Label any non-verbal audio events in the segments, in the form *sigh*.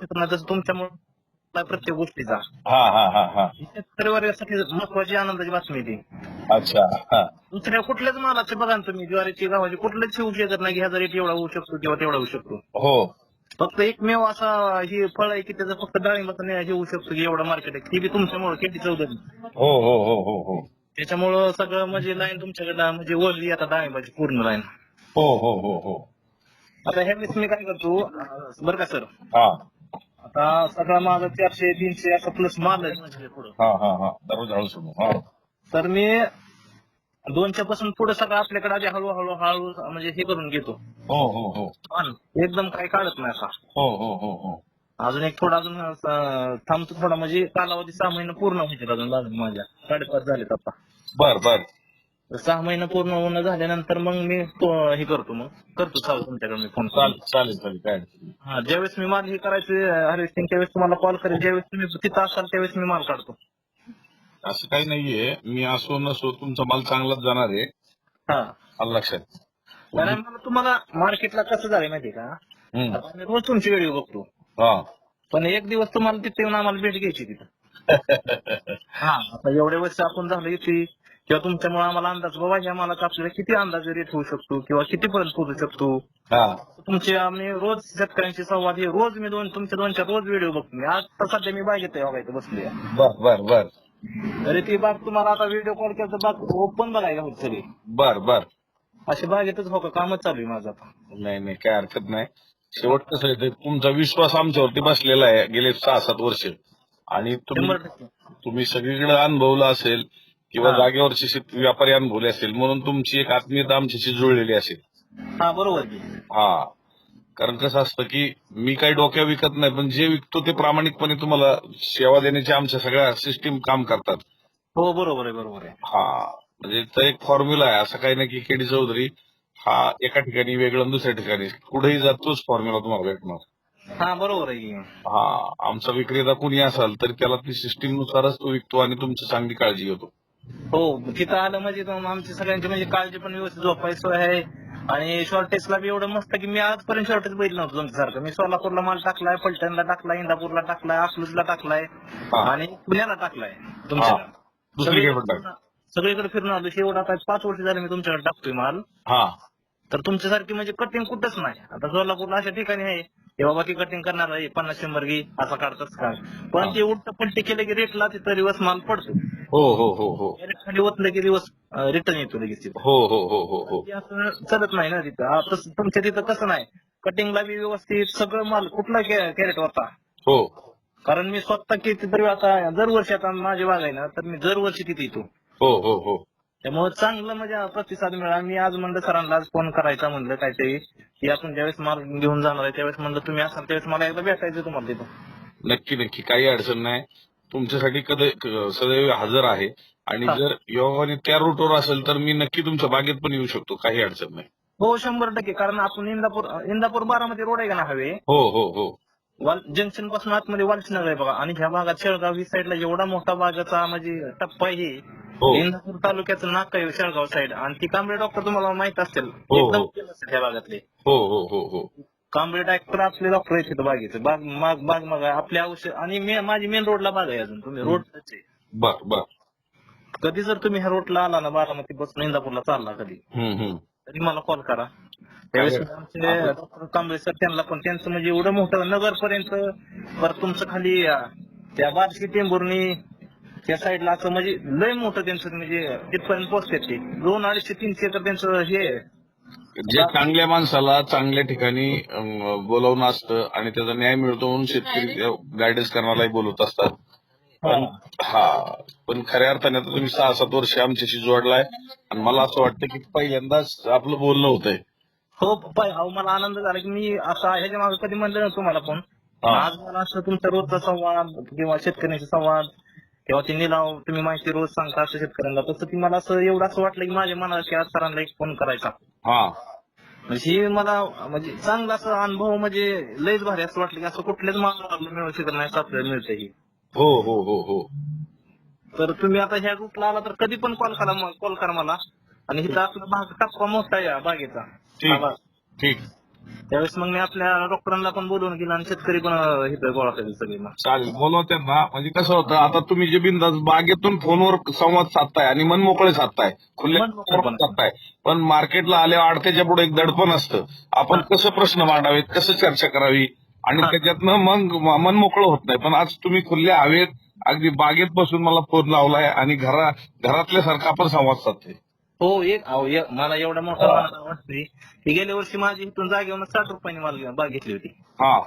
शकत नाही तसं तुमच्यामुळे प्रत्येक गोष्टीचा. हा हा हा हा. शेतकरी वर्गासाठी महत्वाची आनंदाची बातमी ती. अच्छा हा. दुसऱ्या कुठल्याच मालाचे बघा ना तुम्ही ज्वारीची गव्हाची कुठलंच होऊ शकत नाही की ह्याचा रेट एवढा होऊ शकतो किंवा तेवढा होऊ शकतो. हो. फक्त एकमेव असा हे फळ आहे की त्याचं फक्त डाळिंबाचा हे होऊ शकतो की एवढं मार्केट आहे. ती बी तुमच्यामुळे केटी चौधरी हो हो हो हो हो. त्याच्यामुळं सगळं म्हणजे लाईन तुमच्याकडे म्हणजे वळली आता डाळिंबाची पूर्ण लाईन हो हो हो हो. आता ह्या वेळेस मी काय करतो अं, बरं का सर हा. आता सगळा माझा चारशे तीनशे असं प्लस माल आहे. म्हणजे पुढं हा हा हा. दररोज हळू सुरू हा. तर मी दोनच्या पासून पुढे सगळं आपल्याकडे आधी हळूहळू हळू म्हणजे हे करून घेतो. हो हो हो. एकदम काही काढत नाही असा. हो हो हो हो. अजून एक थोडा अजून अं, थांबतो थोडा. म्हणजे कालावधी सहा महिने पूर्ण व्हायचे अजून माझ्या. साडेपाच झालेत आता. बर बर. सहा महिने पूर्ण होणं झाल्यानंतर मग मी तो हे करतो मग. करतो चालू तुमच्याकडे मी फोन. चालेल चालेल चालेल काय अडचण नाही. हा ज्यावेळेस मी माल हे करायचे हार्वेस्टिंग त्यावेळेस तुम्हाला कॉल करेल. ज्यावेळेस तुम्ही तिथं असाल त्यावेळेस मी माल काढतो. असं काही नाहीये. मी असो नसो तुमचा माल चांगलाच जाणार आहे. हा. आलं लक्षात. कारण मला तुम्हाला मार्केटला कसं झालंय माहितीये का? हम्म. आता आम्ही रोज तुमची व्हिडिओ बघतो. हा. पण एक दिवस तुम्हाला तिथे येऊन आम्हाला भेट घ्यायची तिथं. *laughs* हा आता एवढे वर्ष आपण झालं इथे. किंवा तुमच्यामुळे आम्हाला अंदाज बाबा ह्या मालाचा आपल्याला किती अंदाज रेट होऊ शकतो किंवा किती पर्यंत पोहोचू शकतो? हा. तुमचे आम्ही रोज शेतकऱ्यांशी संवाद हे रोज मी दोन तुमचे दोन चार रोज व्हिडिओ बघतो मी. आज तर सध्या मी बागेत बघायचं बसले बर बर बर. तरी ती बाग तुम्हाला आता व्हिडिओ कॉल केला बाग ओपन बघायला होत सगळी. बर बर. अशी बागेतच हो का? कामच चालू आहे माझं आता. नाही नाही काय हरकत नाही. शेवट कसं आहे ते तुमचा विश्वास आमच्यावरती बसलेला आहे. गेले सहा सात वर्ष. आणि तुम्ही शंभर टक्के. तुम्ही सगळीकडे अनुभवलं असेल किंवा. जागेवरचे शेत- व्यापारी अनुभवले असेल म्हणून तुमची एक आत्मीयता आमच्याशी जुळलेली असेल. हा बरोबर की. हा. कारण कसं असतं की मी काही डोक्या विकत नाही पण जे विकतो ते प्रामाणिकपणे तुम्हाला सेवा देण्याचे आमच्या सगळ्या सिस्टीम काम करतात. हो बरोबर आहे बरोबर आहे. हा. म्हणजे तो एक फॉर्म्युला आहे असं काही नाही की केडी चौधरी हा एका ठिकाणी वेगळं दुसऱ्या ठिकाणी. कुठेही जात तोच फॉर्म्युला तुम्हाला भेटणार. हा बरोबर आहे की. हा. आमचा विक्रेता कुणी असाल तरी त्याला ती सिस्टीम नुसारच तो विकतो आणि तुमची चांगली काळजी घेतो. हो तिथं आलं म्हणजे आमची सगळ्यांची म्हणजे काळजी पण व्यवस्थित झोपायची सोय आहे. आणि शॉर्टेजला बी एवढं मस्त की मी आजपर्यंत शॉर्टेज बघितलं नव्हतं तुमच्यासारखं. मी सोलापूरला माल टाकलाय फलटणला टाकलाय इंदापूरला टाकलाय अकलूजला टाकलाय हा. आणि पुण्याला टाकलाय तुमच्या सगळीकडे फिरून आलो. शेवट आता पाच वर्ष झाले मी तुमच्याकडे टाकतोय माल. हा. तर तुमच्यासारखी म्हणजे कटिंग कुठंच नाही. आता सोलापूरला अशा ठिकाणी आहे. की बाबा की कटिंग करणार आहे पन्नास शंभर घे असा काढतात का? पण ते उलट पलटी केलं की रेटला तिथं दिवस माल पडतो. हो हो हो हो. Direct खाली ओतलं की दिवस रिटर्न येतो लगेच तिथं. हो हो हो हो हो. ते असं चालत नाही ना तिथं. आ, तसं तुमच्या तिथं कसं नाही. कटिंगला बी व्यवस्थित सगळं माल कुठला कॅरेट होता? हो. कारण मी स्वतः किती तरी आता दरवर्षी आता माझी बाग आहे ना तर मी दरवर्षी तिथे येतो. हो हो हो. त्यामुळे चांगलं म्हणजे प्रतिसाद मिळाला. मी आज म्हणलं सरांना आज फोन करायचा म्हणलं काहीतरी. की आपण ज्यावेळेस माल घेऊन जाणार आहे त्यावेळेस म्हणलं तुम्ही असाल त्यावेळेस मला एकदा भेटायचं तुम्हाला तिथं. नक्की नक्की. काही अडचण नाही. तुमच्यासाठी कधी क- सदैव हजर आहे. आणि. जर योगाने त्या रूटवर असेल तर मी नक्की तुमच्या बागेत पण येऊ शकतो. काही अडचण नाही. हो शंभर टक्के. कारण आपण इंदापूर इंदापूर बारामती रोड आहे का ना हवे? हो हो हो. जंक्शनपासून आतमध्ये वालचनगर आहे बघा. आणि ह्या भागात शेळगाव ही साईडला एवढा मोठा बागाचा म्हणजे टप्पा आहे. हो. इंदापूर तालुक्याचं नाक आहे शेळगाव साईड आणि ती कांबळे डॉक्टर तुम्हाला माहीत असतील हो, एकदम हो. ह्या भागातले. हो हो हो हो. कांबळे डॉक्टर आपले डॉक्टर आहेत तिथं बागेचे. बाग माग बाग मग. आपल्या औषध आणि मे- माझी मेन रोडला बाग आहे अजून. तुम्ही रोड बर बर. कधी जर तुम्ही ह्या रोडला आला ना बारामती बसून इंदापूरला चालला कधी हम्म हम्म. तरी मला कॉल करा. त्यावेळेस. आमचे डॉक्टर कांबळे सर त्यांना पण त्यांचं म्हणजे एवढं मोठं नगर पर्यंत परत तुमचं खाली अं, त्या बार्शी टेंभुर्णी त्या साईडला असं म्हणजे लय मोठं त्यांचं म्हणजे तिथपर्यंत पोहोचते ते. दोन अडीचशे तीनशे तर त्यांचं हे आहे. जे चांगल्या माणसाला चांगल्या ठिकाणी अं, बोलावून असतं आणि त्याचा न्याय मिळतो म्हणून शेतकरी गायडन्स करण्यालाही बोलवत असतात. पण हा पण खऱ्या अर्थाने आता तुम्ही सहा सात वर्ष आमच्याशी जोडलाय आणि मला असं वाटतं की पहिल्यांदाच आपलं बोलणं होतंय. हो पाय अहो मला आनंद झाला की मी असा ह्याच्या मागे कधी म्हणलं ना तुम्हाला पण. आज मला असं तुमचा रोजचा संवाद किंवा शेतकऱ्यांशी संवाद किंवा ते निलाव तुम्ही माहिती रोज सांगता असं शेतकऱ्यांना तसं ती मला असं एवढं असं वाटलं की माझ्या मनाला की आज सरांना एक फोन करायचा. हा. म्हणजे हे मला म्हणजे चांगला असा अनुभव म्हणजे लयच भारी असं वाटलं की असं कुठल्याच माणसाला मिळू शकत नाही असं आपल्याला मिळतं ही. हो हो हो हो. तर तुम्ही आता ह्या रूटला आला तर कधी पण कॉल करा कॉल करा मला. आणि इथं आपला भाग टप्पा मोठा आहे या बागेचा. ठीक. ठीक. त्यावेळेस मग मी आपल्या डॉक्टरांना पण बोलवून गेलं आणि शेतकरी पण इथं गोळा केले सगळे मग. चालेल बोलवा त्यांना. म्हणजे कसं होतं आता तुम्ही जे बिंदास बागेतून फोनवर संवाद साधताय आणि मन मोकळे साधताय खुले. साधताय पण मार्केटला आल्यावर अडत्याच्या पुढे एक दडपण असतं. आपण कसं प्रश्न मांडावेत कसं चर्चा करावी? आणि हा. त्याच्यातनं मग मन मोकळं होत नाही. पण आज तुम्ही खुल्या हवेत अगदी बागेत बसून मला फोन लावलाय आणि घरा घरातल्यासारखा आपण संवाद साधतोय. हो एक अहो, ए- मला एवढा मोठा वाटतंय की गेल्या वर्षी माझी इथून जागेवर साठ रुपयाने मला बाग घेतली होती. हा.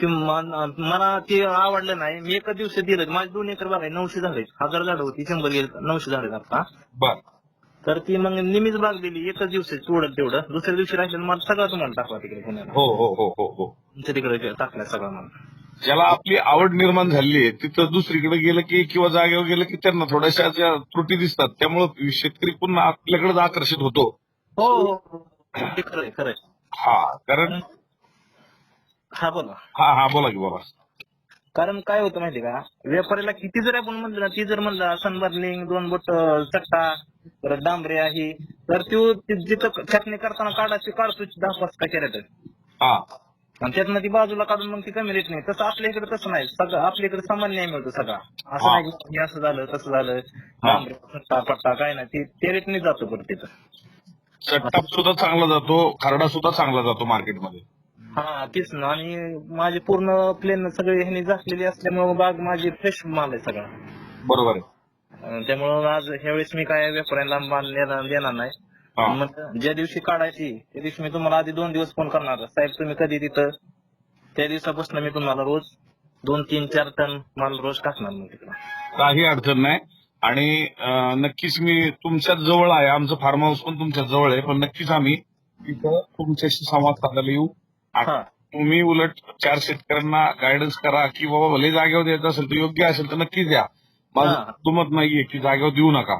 ती मन- मला ते आवडलं नाही. मी एका दिवशी दिलं. माझे दोन एकर बाग आहे नऊशे झाडे हजार झाडं होती शंभर गेले नऊशे झाडे आता. बर. तर ती मग निमीच बाग दिली. एकच दिवशी तेवढं तेवढं. दुसऱ्या दिवशी राहिलेलं मला सगळं तुम्हाला टाकला तिकडे पुण्याला. हो हो हो हो हो. तुमच्या तिकडे टाकला सगळं मला. ज्याला आपली आवड निर्माण झाली आहे तिथं दुसरीकडे गेलं की किंवा जागेवर गेलं की त्यांना थोड्याशा ज्या त्रुटी दिसतात त्यामुळे शेतकरी पुन्हा आपल्याकडेच आकर्षित होतो. हो हो हो. ते खरंय खरंय. हा कारण हा बोला. हा हा बोला की बोला. कारण काय होतं माहिती का? व्यापाऱ्याला किती जरी आपण म्हणलं ना ती जर म्हणलं सनबर्लिंग दोन बोट चट्टा परत डांबऱ्या ही तर तो जिथं छाटणी करताना काढायची काढतो दहा पाच का कॅरेट हा. आणि त्यातनं ती बाजूला काढून मग ती कमी रेट नाही. तसं आपल्या इकडे तसं नाही. सगळं आपल्या इकडे समान न्याय मिळतो सगळा. असं. नाही की हे असं झालं तसं झालं. चट्टा पट्टा काय नाही. ती त्या रेटने जातो परत तिथं. चट्टा सुद्धा चांगला जातो खरडा सुद्धा चांगला जातो मार्केटमध्ये. हा तेच ना. आणि माझी पूर्ण प्लेन सगळे ह्यानी झाकलेली असल्यामुळे बाग माझी फ्रेश माल आहे सगळा. बरोबर आहे. अं, त्यामुळं आज ह्यावेळेस मी काय व्यापाऱ्यांना माल देणार नाही. ज्या दिवशी काढायची त्या दिवशी मी तुम्हाला आधी दोन दिवस फोन करणार. साहेब तुम्ही कधी तिथं? त्या दिवसापासून मी तुम्हाला रोज दोन तीन चार टन माल रोज टाकणार मग तिकडं. काही अडचण नाही. आणि अं, नक्कीच मी तुमच्याच जवळ आहे. आमचं फार्म हाऊस पण तुमच्याच जवळ आहे. पण नक्कीच आम्ही तिथं तुमच्याशी संवाद साधायला येऊ. आणि हा. तुम्ही उलट चार शेतकऱ्यांना गायडन्स करा की बाबा भले जागेवर द्यायचं असेल तर योग्य असेल तर नक्कीच द्या. माझं हा. दुमत नाहीये की जागेवर देऊ नका.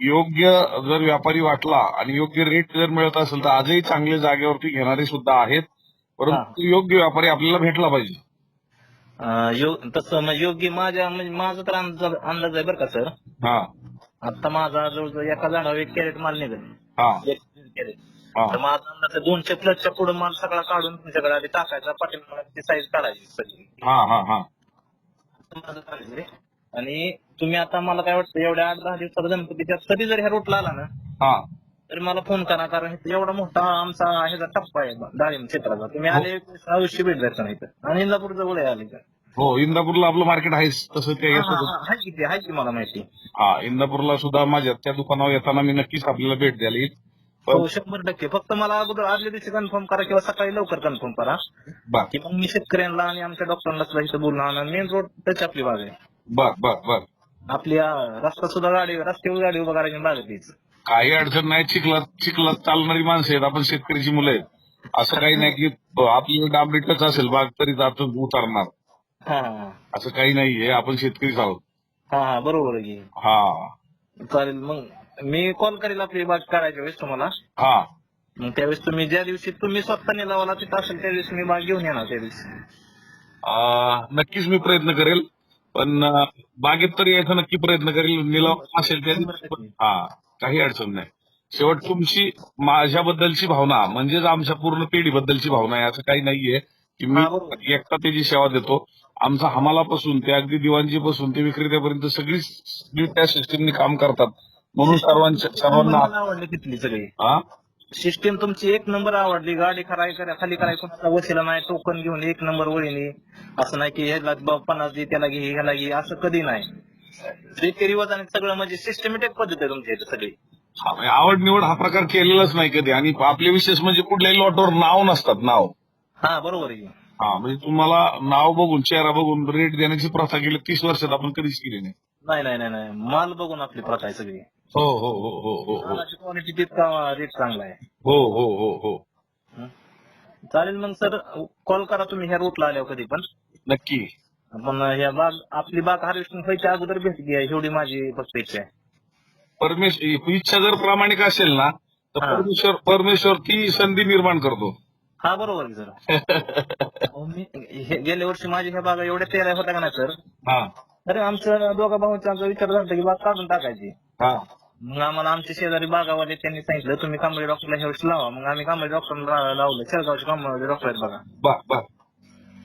योग्य जर व्यापारी वाटला आणि योग्य रेट जर मिळत असेल तर आजही चांगले जागेवरती घेणारे सुद्धा आहेत. परंतु योग्य व्यापारी आपल्याला भेटला पाहिजे. तसं योग्य माझ्या म्हणजे माझा तर अंदाज आहे बरं का सर. हा. आता माझा जवळजवळ एका झाडावर एक कॅरेट माल निघेल. एक कॅरेट. तर माझा अंदाज दोनशे प्लसच्या पुढे माल सगळा काढून तुमच्याकडे आधी टाकायचा पाठीमागची साईज काढायची सगळी. आणि तुम्ही आता मला काय वाटतं एवढ्या आठ दहा दिवसात गणपतीच्या कधी जर ह्या रूटला आला ना हा. तरी मला फोन करा कारण इथं एवढा मोठा आमचा ह्याचा टप्पा आहे डाळिंब क्षेत्राचा. तुम्ही आले अवश्य भेट द्यायचा नाही इथं. आणि इंदापूर जवळ आहे आले तर हो इंदापूरला आपलं मार्केट आहेच तसं ते आहे की आहे की मला माहिती. हा इंदापूरला सुद्धा माझ्या त्या दुकानावर येताना मी नक्कीच आपल्याला भेट द्यायला येईल. हो शंभर टक्के. फक्त मला अगोदर आदल्या दिवशी कन्फर्म करा किंवा सकाळी लवकर कन्फर्म करा. बर. की मग मी शेतकऱ्यांना आणि आमच्या डॉक्टरांना सुद्धा इथं बोलणार मेन रोड टच आपली बाग आहे. बर बर बर. आपली अं, रस्ता सुद्धा गाडी रस्त्यावर गाडी उभा करायची तीच काही अडचण नाही चिखलात चिखलात चालणारी माणसं आहेत. आपण शेतकऱ्याची मुलं आहेत. असं काही नाही की आपली डांबरी टच असेल बाग तरी जातो उतरणार. हा. असं काही नाहीये आपण शेतकरीच आहोत. हा हा बरोबर आहे की. हा. चालेल मग मी कॉल करेल आपली बाग करायच्या वेळेस तुम्हाला. हा. मग त्यावेळेस तुम्ही ज्या दिवशी तुम्ही स्वतः निलावाला तिथं असेल त्या दिवशी मी बाग घेऊन येणार त्या दिवशी. आ, नक्कीच मी प्रयत्न करेल. पण बागेत तर यायचा नक्की प्रयत्न करेल. निलाव असेल त्या पण हा काही अडचण नाही. शेवट तुमची माझ्याबद्दलची भावना म्हणजेच आमच्या पूर्ण पिढीबद्दलची भावना आहे असं काही नाहीये की मी. एकटा त्याची सेवा देतो. आमचा हमालापासून ते अगदी दिवाणजीपासून ते विक्रेत्यापर्यंत सगळी त्या सिस्टीमनी काम करतात. म्हणून सर्वांच्या सर्वांना मला आवडली तिथली सगळी. हा? सिस्टीम तुमची एक नंबर आवडली. गाडी खराय करा खाली कराय कोणाचा वशिला नाही. टोकन घेऊन एक नंबर वळीने. असं नाही की ह्याला ब- पन्नास दे त्याला घे ह्याला घे असं कधी नाही. रिवाज आणि सगळं म्हणजे सिस्टमॅटिक पद्धत आहे तुमच्या इथे सगळी. म्हणजे आवड निवड हा प्रकार केलेलाच नाही कधी. आणि आपले विशेष म्हणजे कुठल्याही लॉटवर नाव नसतात नाव. हा बरोबर आहे. हा म्हणजे तुम्हाला नाव बघून चेहरा बघून रेट देण्याची प्रथा गेली तीस वर्षात आपण कधीच केली नाही नाही नाही नाही. माल बघून आपली प्रथा आहे सगळी. हो हो हो हो हो हो. मालाची क्वालिटी तितका रेट चांगला आहे. हो हो हो हो. हं. चालेल मग सर कॉल करा तुम्ही ह्या रूटला आल्यावर कधी पण. नक्की. पण ह्या बाग आपली बाग हार्वेस्टिंग व्हायच्या अगोदर भेट घ्या एवढी माझी फक्त इच्छा आहे. परमेश्वर इच्छा जर प्रामाणिक असेल ना तर हा. परमेश्वर परमेश्वर ती संधी निर्माण करतो. हा बरोबर आहे सर. *laughs* अहो, मी हे- गेल्या वर्षी माझी ह्या बागा एवढ्या तेरा होत्या का नाही सर? हा. अरे आमच्या दोघा भावांचा आमचा विचार झाला होता की बाग काढून टाकायची. हा. मग आम्हाला आमचे शेजारी बागावाले त्यांनी सांगितलं तुम्ही कांबळे डॉक्टरला ह्या वर्षी लावा. मग आम्ही कांबळे डॉक्टरला लावलं. शेळगावचे कांबळे डॉक्टर आहेत बघा. बर बर.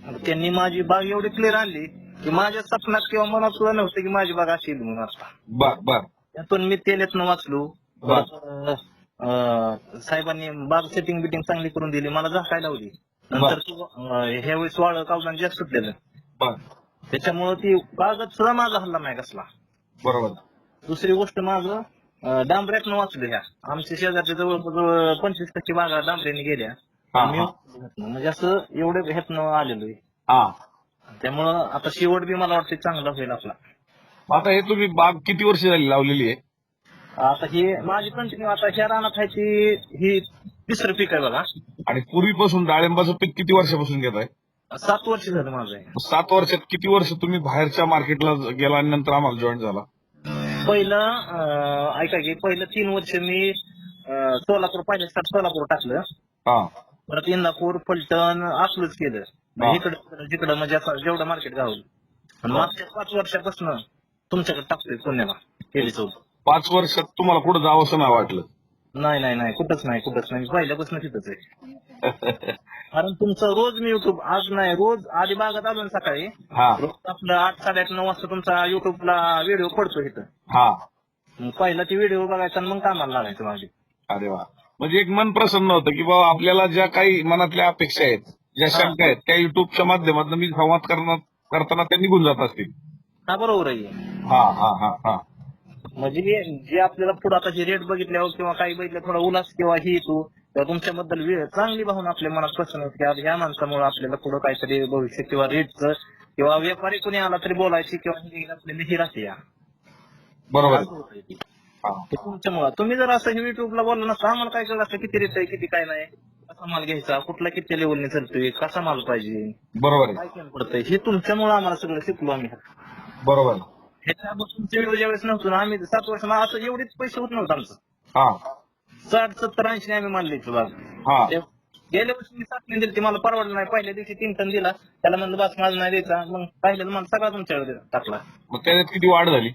मग त्यांनी माझी बाग एवढी क्लिअर आणली की माझ्या सपनात किंवा मनात सुद्धा नव्हतं की माझी बाग अशी येईल म्हणून आता. बर बर. त्यातून मी तेल्यातनं वाचलो. बर. अं, अं, साहेबांनी बाग सेटिंग बिटिंग चांगली करून दिली. मला झाकाय लावली. नंतर तू, अं, ह्या वेळेस वाळ कावदान जास्त सुटलेलं. बर. त्याच्यामुळे ती बागच सुद्धा माझा हल्ला नाही कसला. बरोबर. दुसरी गोष्ट माझं डांबऱ्यातनं वाचलो ह्या. आमच्या शेजारच्या जवळ पंचवीस टक्के बागा डांबऱ्याने गेल्या. हा, मी हा. म्हणजे असं एवढं ह्यातनं आलेलो आहे. हा. त्यामुळं आता शेवट बी मला वाटतं चांगला होईल आपला. आता हे तुम्ही बाग किती वर्ष झाली लावलेली आहे? आता ही माझी कंटिन्यू आता ह्या रानात आहे ती ही तिसरं पीक आहे बघा. आणि पूर्वीपासून डाळिंबाचं पीक किती वर्षापासून घेत आहे सात वर्ष झालं माझं. सात वर्षात किती वर्ष तुम्ही बाहेरच्या मार्केटला गेला आणि नंतर आम्हाला जॉईन झाला? पहिलं अं, ऐका की पहिलं तीन वर्ष मी अं, सोलापूर स्टार्ट सोलापूर टाकलं. हा. परत इंदापूर फलटण अकलूच केलं. हा. इकडं जिकडं म्हणजे असं जेवढं मार्केट गावलं. आणि मागच्या पाच वर्षापासून तुमच्याकडे टाकतोय पुण्याला केली चौक. पाच वर्षात तुम्हाला कुठं जावं असं नाही वाटलं? नाही नाही नाही. कुठंच नाही कुठंच नाही. पहिल्यापासून तिथंच आहे. कारण तुमचं रोज मी युट्यूब आज नाही रोज आधी बागात आलो ना सकाळी. हा. रोज आपलं आठ साडेआठ नऊ वाजता तुमचा युट्यूबला व्हिडिओ पडतो इथं. हा. मग पहिला ती व्हिडिओ बघायचा आणि मग कामाला लागायचं माझी अरे वा. म्हणजे एक मन प्रसन्न होतं की बाबा आपल्याला ज्या काही मनातल्या अपेक्षा आहेत ज्या हा. शंका आहेत त्या युट्यूबच्या माध्यमातून मी संवाद करणार करताना त्या निघून जात असतील. हा बरोबर आहे. हा हा हा हा. म्हणजे जे आपल्याला पुढे आता जे रेट बघितल्यावर किंवा काही बघितलं थोडा उल्हास किंवा ही तू किंवा तुमच्याबद्दल वे- चांगली भावना आपल्या मनात प्रसन्न होती की आज ह्या माणसामुळे आपल्याला पुढे काहीतरी भविष्य किंवा रेटचं किंवा व्यापारी कोणी आला तरी बोलायची किंवा आपल्याला ही राहते या. बरोबर तुमच्यामुळं. तुम्ही जर असं युट्यूबला बोलला नसतं आम्हाला काय कळलं असतं? किती रेट आहे किती काय नाही? कसा माल घ्यायचा? कुठला किती लेवलने चालतोय कसा माल पाहिजे? बरोबर काय पडतंय? हे तुमच्यामुळे आम्हाला सगळं शिकलो आम्ही. बरोबर. ह्याच्यापासून ज्यावेळेस नव्हतो. ना आम्ही सात वर्ष असं एवढेच पैसे होत नव्हतं आमचं. हा. साठ सत्तर ऐंशी आम्ही मानले बाग हा. ते- गेल्या वर्षी मी सात दिली ती मला परवडलं नाही. पहिल्या दिवशी तीन टन दिला. त्याला म्हणलं बस माझा नाही द्यायचा. मग राहिलेला मला सगळा तुमच्याकडे टाकला. मग त्याच्यात किती वाढ झाली?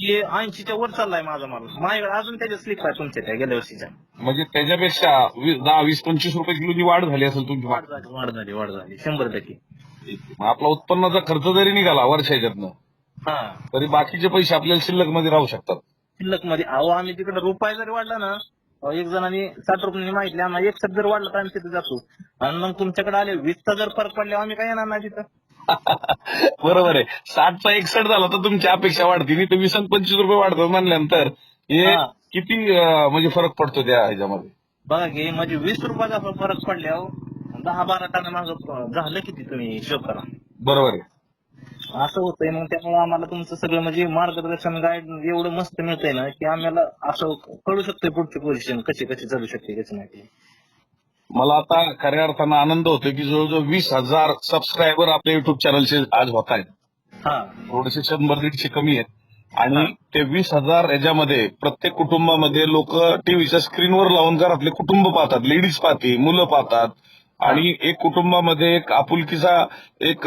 हे ऐंशीच्या वर चाललाय माझा माल. माझ्याकडे अजून त्याच्या स्लिप आहे तुमच्या त्या गेल्या वर्षीच्या. म्हणजे त्याच्यापेक्षा दहा वीस पंचवीस रुपये किलोची वाढ झाली असेल तुमची वाढ झाली वाढ झाली वाढ झाली. शंभर टक्के. मग आपला उत्पन्नाचा खर्च जरी निघाला वर्षाच्यातनं हा. तरी बाकीचे पैसे आपल्याला शिल्लकमध्ये राहू शकतात. शिल्लकमध्ये अहो आम्ही तिकडे रुपये जरी वाढला ना अहो, एक जणांनी साठ रुपयांनी माहितले आम्हाला एक जर वाढला तर आम्ही तिथे जातो. आणि मग तुमच्याकडे आले वीसचा जर फरक पडला आम्ही काय येणार नाही तिथं? *laughs* बरोबर आहे. साठचा एकसठ झाला तर तुमची अपेक्षा वाढते. नाही तर वीस आणि पंचवीस रुपये वाढतात म्हणल्यानंतर हे हा. किती अं, म्हणजे फरक पडतो त्या ह्याच्यामध्ये? बघा की म्हणजे वीस रुपयाचा फरक पडल्यावर दहा बारा टन माग झालं किती तुम्ही हिशोब करा. बरोबर आहे. असं होतंय मग त्यामुळे आम्हाला तुमचं सगळं म्हणजे मार्गदर्शन गाईड एवढं मस्त मिळतंय ना की आम्हाला असं कळू शकतोय पुढची पोझिशन कशी कशी चालू शकते कशी नाही ते. मला आता खऱ्या अर्थानं आनंद होतोय की जवळजवळ वीस हजार सबस्क्रायबर आपल्या युट्यूब चॅनलचे आज होत आहेत. हा. थोडेसे शंभर दीडशे कमी आहेत. आणि ते वीस हजार याच्यामध्ये प्रत्येक कुटुंबामध्ये लोक टीव्हीच्या स्क्रीनवर लावून घरातले कुटुंब पाहतात लेडीज पाहते मुलं पाहतात आणि एक कुटुंबामध्ये एक आपुलकीचा एक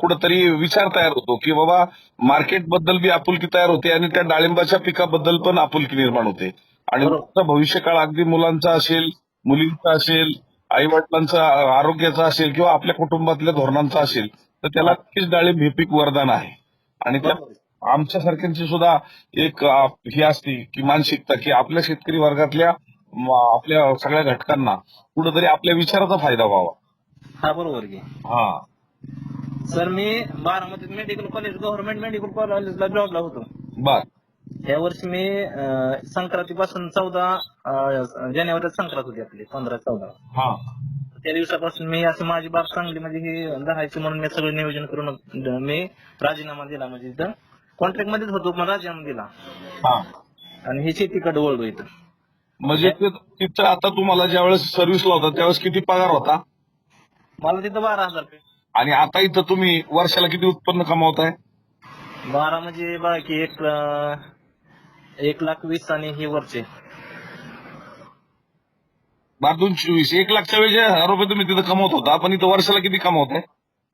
कुठंतरी विचार तयार होतो की बाबा मार्केटबद्दल बी आपुलकी तयार होते आणि त्या डाळिंबाच्या पिकाबद्दल पण आपुलकी निर्माण होते आणि. पुढचा भविष्यकाळ अगदी मुलांचा असेल मुलींचा असेल आई वडिलांचा आरोग्याचा असेल किंवा आपल्या कुटुंबातल्या धोरणांचा असेल तर त्याला नक्कीच डाळिंब हे पीक वरदान आहे आणि त्या बरोबर. आमच्यासारख्यांची सुद्धा एक ही असते की मानसिकता की आपल्या शेतकरी वर्गातल्या आपल्या सगळ्या घटकांना कुठेतरी आपल्या विचाराचा फायदा व्हावा. हा बरोबर की. हा. सर मी बारामतीत मेडिकल कॉलेज गव्हर्नमेंट मेडिकल कॉलेजला जॉबला होतो. बर. या वर्षी मी संक्रांतीपासून चौदा अं, जानेवारीत संक्रांत होती आपली पंधरा चौदा. हा. त्या दिवसापासून मी असं माझी बाब चांगली म्हणजे ही धरायची म्हणून मी सगळं नियोजन करून मी राजीनामा दिला म्हणजे इथं. कॉन्ट्रॅक्ट मध्येच होतो पण राजीनामा दिला. हा. आणि ही शेतीकडे वळलो इथं. म्हणजे ते- तिथं आता तुम्हाला ज्यावेळेस सर्व्हिसला होता त्यावेळेस किती पगार होता? मला तिथं बारा हजार रुपये. आणि आता इथं तुम्ही वर्षाला किती उत्पन्न कमावताय? बारा म्हणजे बघा की एक अं, एक लाख वीस आणि ही वरचे. बारा दोन चोवीस एक लाख चव्वेचाळीस हजार रुपये तुम्ही तिथं कमवत होता पण इथं वर्षाला किती कमवताय?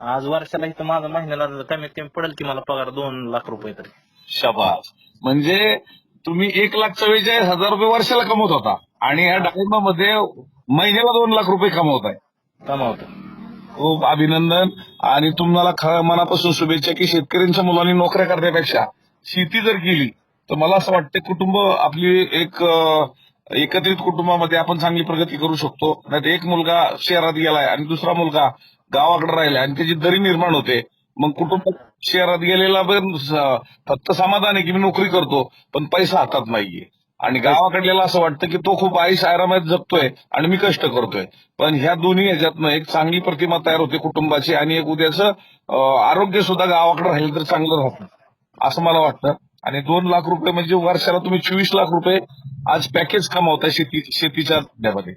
आज वर्षाला इथं माझा महिन्याला कमीत कमी पडेल की मला पगार दोन लाख रुपये तरी. शाबास. म्हणजे तुम्ही एक लाख चव्वेचाळीस हजार रुपये वर्षाला कमवत होता. आणि या डाळिंबामध्ये महिन्याला दोन लाख रुपये कमवत आहे. कमावतो. खूप अभिनंदन. आणि तुम्हाला ख- मनापासून शुभेच्छा की शेतकऱ्यांच्या मुलांनी नोकऱ्या करण्यापेक्षा शेती जर केली तर मला असं वाटतं कुटुंब आपली एक एकत्रित कुटुंबामध्ये आपण चांगली प्रगती करू शकतो. नाही एक मुलगा शहरात गेलाय आणि दुसरा मुलगा गावाकडे राहिलाय आणि त्याची दरी निर्माण होते. मग कुटुंब शहरात गेलेला पण स- फक्त समाधान आहे की मी नोकरी करतो पण पैसा हातात नाहीये. आणि गावाकडल्याला असं वाटतं की तो खूप आयुष आरामात जगतोय आणि मी कष्ट करतोय. पण ह्या दोन्ही ह्याच्यातनं एक चांगली प्रतिमा तयार होते कुटुंबाची आणि एक उद्याचं अं, आरोग्य सुद्धा गावाकडे राहिलं तर चांगलं राहतं असं मला वाटतं. आणि दोन लाख रुपये म्हणजे वर्षाला तुम्ही चोवीस लाख रुपये आज पॅकेज कमावताय शेती शेतीच्या धंद्यामध्ये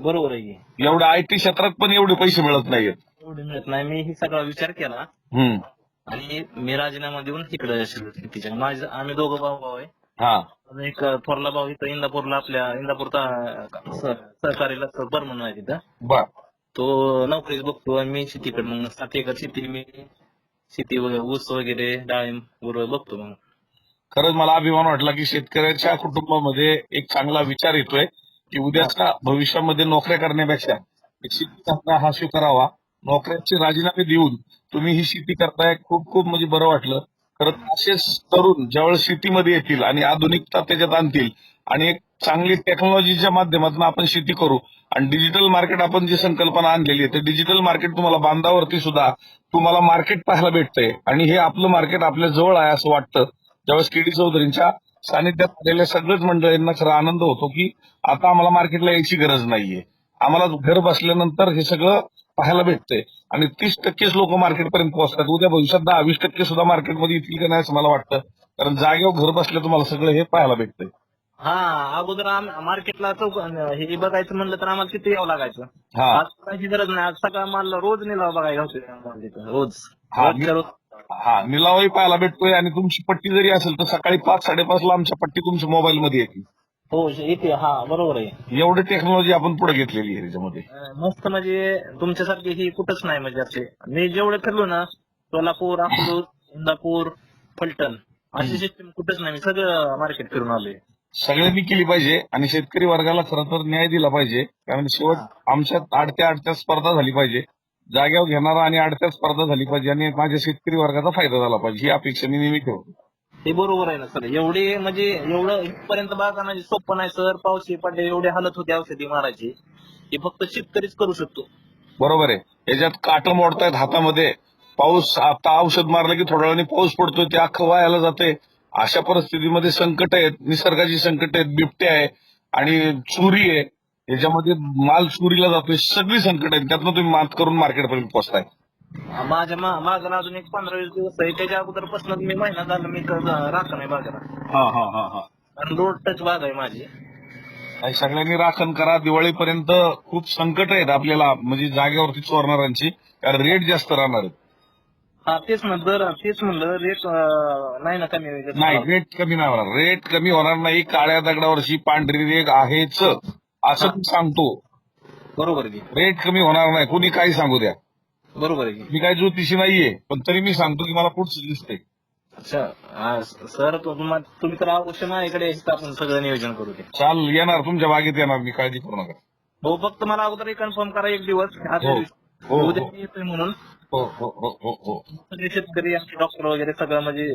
बरोबर आहे की. एवढं आयटी क्षेत्रात पण एवढे पैसे मिळत नाहीयेत. एवढे मिळत नाही. मी ही सगळा विचार केला. हम्म. आणि मी राजीनामा देऊन इकडे शेतीच्या माझं आम्ही दोघं भाऊ भाऊ आहे. हा. अजून एक थोरला भाऊ इथं इंदापूरला आपल्या इंदापूर ता- स- सहकारीला बर म्हणून आहे तिथं. बर. तो नोकरीच बघतो आणि मी शेतीकडे मग सात एकर शेती मी शेती वगैरे ऊस वगैरे डाळिंब वगैरे बघतो मग खरंच मला अभिमान वाटला की शेतकऱ्याच्या कुटुंबामध्ये एक चांगला विचार येतोय की उद्याच्या भविष्यामध्ये नोकऱ्या करण्यापेक्षा एक धंदा हा स्वीकारावा. नोकऱ्यांचे राजीनामे देऊन तुम्ही ही शेती करताय खूप खूप म्हणजे बरं वाटलं. खरं असेच तरुण ज्यावेळेस शेतीमध्ये येतील आणि आधुनिकता त्याच्यात आणतील आणि एक चांगली टेक्नॉलॉजीच्या माध्यमातून आपण शेती करू आणि डिजिटल मार्केट आपण जी संकल्पना आणलेली आहे ते डिजिटल मार्केट तुम्हाला बांधावरती सुद्धा तुम्हाला मार्केट पाहायला भेटतंय. आणि हे आपलं मार्केट आपल्या जवळ आहे असं वाटतं. ज्यावेळेस केडी चौधरींच्या सानिध्यात आलेल्या सगळ्याच मंडळींना खरा आनंद होतो की आता आम्हाला मार्केटला यायची गरज नाहीये. आम्हाला घर बसल्यानंतर हे सगळं पाहायला भेटतंय. आणि तीस टक्केच लोक मार्केटपर्यंत पोहोचतात. उद्या भविष्यात दहा वीस टक्के सुद्धा मार्केटमध्ये येतील का नाही असं मला वाटतं. कारण जागेवर घर बसल्या तुम्हाला सगळं हे पाहायला भेटतंय. हा अगोदर मार्केटला चौक हे बघायचं म्हणलं तर आम्हाला तिथे यावं लागायचं. आज काही गरज नाही. आज सगळा माल रोज निलाव बघायला होते रोज. हा, रोज हा निलावही पाहायला भेटतोय आणि तुमची पट्टी जरी असेल तर सकाळी पाच साडेपाच ला आमच्या पट्टी तुमच्या मोबाईल मध्ये येते हो इथे हा बरोबर आहे. एवढी टेक्नॉलॉजी आपण पुढे घेतलेली आहे त्याच्यामध्ये. अं, मस्त म्हणजे तुमच्यासारखी ही कुठंच नाही म्हणजे असे मी जेवढे फिरलो ना सोलापूर अकलूज इंदापूर फलटण अशी सिस्टीम कुठंच नाही. मी सगळं मार्केट फिरून आलोय. सगळ्यांनी केली पाहिजे आणि शेतकरी वर्गाला खरं तर न्याय दिला पाहिजे. कारण शेवट आमच्यात आडत्या आडत्या स्पर्धा झाली पाहिजे. जाग्यावर घेणारा आणि आडत्या स्पर्धा झाली पाहिजे आणि माझ्या शेतकरी वर्गाचा फायदा झाला पाहिजे ही अपेक्षा मी नेहमी ठेवतो. ते बरोबर आहे ना सर. एवढे म्हणजे एवढं इथपर्यंत बघा म्हणजे सोपं नाही सर. पावशी पडले एवढे हालत होते औषधी मारायची. हे फक्त शेतकरीच करू शकतो. बरोबर आहे. याच्यात काट मोडतायत हातामध्ये. पाऊस आता औषध मारलं की थोड्या वेळाने पाऊस पडतोय ते अख्खं वायाला जाते अशा परिस्थितीमध्ये संकट आहेत निसर्गाची संकट आहेत बिबटे आहे आणि चोरी आहे. याच्यामध्ये माल चोरीला जातोय सगळी संकट आहेत. त्यातनं तुम्ही मात करून मार्केटपर्यंत पोहोचताय. माझ्या मा- माझा अजून एक पंधरा वीस दिवस आहे. त्याच्या अगोदरपासून मी महिना झाला मी राखण आहे बाजारात. हा हा हा हा. आणि रोड टच बाग आहे माझी. सगळ्यांनी राखण करा. दिवाळीपर्यंत खूप संकट आहेत आपल्याला म्हणजे जागेवरती चोरणाऱ्यांची. कारण रेट जास्त राहणार आहेत. हा तेच ना दर तेच म्हणलं रेट नाही ना कमी होईल. नाही रेट कमी नाही होणार. रेट कमी होणार नाही. काळ्या दगडावरची पांढरी रेग आहेच. असं मी सांगतो. बरोबर की रेट कमी होणार नाही. कोणी काही सांगू द्या. बरोबर आहे की मी काही ज्योतिषी नाहीये पण तरी मी सांगतो की मला पुढचं दिसतंय अच्छा हा, सर तो तुम्हा- तुम्ही तर अवश्य माझ्याकडे यायचं आपण सगळं नियोजन करू ते चाल येणार तुमच्या बागेत येणार मी काळजी करू नका हो फक्त मला अगोदर कन्फर्म करा एक दिवस आजच्या हो. दिवशी. हो, हो. उद्या मी येतोय म्हणून हो हो हो हो हो सगळे शेतकरी आमचे डॉक्टर वगैरे सगळं म्हणजे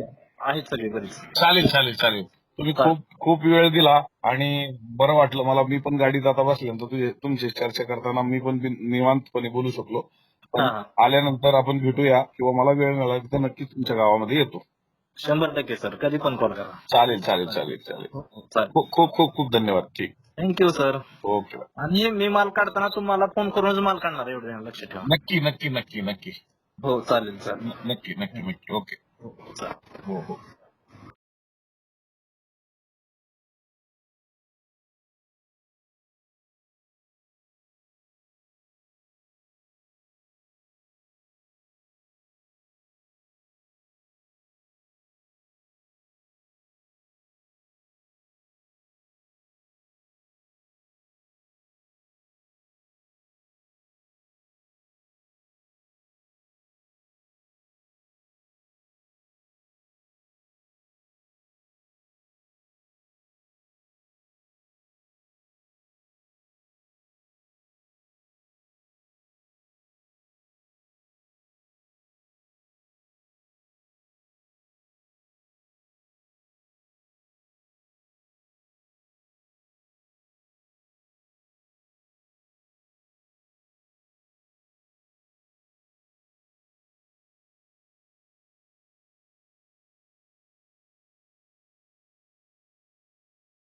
आहेत सगळे बरेच चालेल चालेल चालेल तुम्ही. खूप खूप वेळ दिला आणि बरं वाटलं मला मी पण गाडीत आता बसल्यानंतर तुझे तुमची चर्चा करताना मी पण बिन- निवांतपणे बोलू शकलो. आल्यानंतर आपण भेटूया किंवा मला वेळ मिळाला तर नक्कीच तुमच्या गावामध्ये येतो. शंभर टक्के सर. कधी पण कॉल करा. चालेल चालेल चालेल चालेल. चालेल. खूप खूप खूप खूप धन्यवाद ठीक. Thank you sir okay. आणि मी माल काढताना तुम्हाला फोन करूनच माल काढणार एवढं लक्षात ठेवा. नक्की नक्की नक्की नक्की. हो चालेल चालेल नक्की नक्की नक्की. ओके. हो, हो हो.